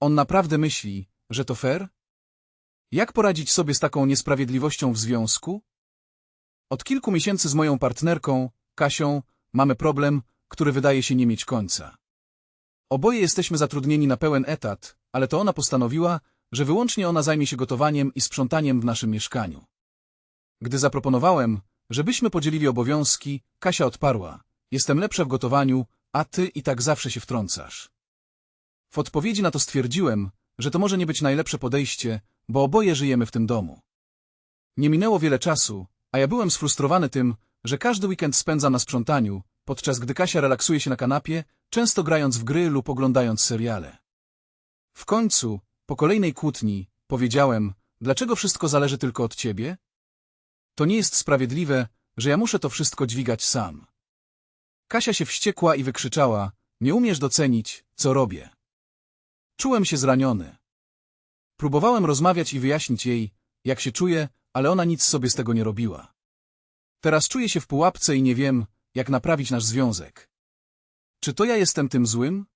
On naprawdę myśli, że to fair? Jak poradzić sobie z taką niesprawiedliwością w związku? Od kilku miesięcy z moją partnerką, Kasią, mamy problem, który wydaje się nie mieć końca. Oboje jesteśmy zatrudnieni na pełen etat, ale to ona postanowiła, że wyłącznie ona zajmie się gotowaniem i sprzątaniem w naszym mieszkaniu. Gdy zaproponowałem, żebyśmy podzielili obowiązki, Kasia odparła. Jestem lepsza w gotowaniu, a ty i tak zawsze się wtrącasz. W odpowiedzi na to stwierdziłem, że to może nie być najlepsze podejście, bo oboje żyjemy w tym domu. Nie minęło wiele czasu, a ja byłem sfrustrowany tym, że każdy weekend spędzam na sprzątaniu, podczas gdy Kasia relaksuje się na kanapie, często grając w gry lub oglądając seriale. W końcu, po kolejnej kłótni, powiedziałem, dlaczego wszystko zależy tylko od ciebie? To nie jest sprawiedliwe, że ja muszę to wszystko dźwigać sam. Kasia się wściekła i wykrzyczała, nie umiesz docenić, co robię. Czułem się zraniony. Próbowałem rozmawiać i wyjaśnić jej, jak się czuję, ale ona nic sobie z tego nie robiła. Teraz czuję się w pułapce i nie wiem, jak naprawić nasz związek. Czy to ja jestem tym złym?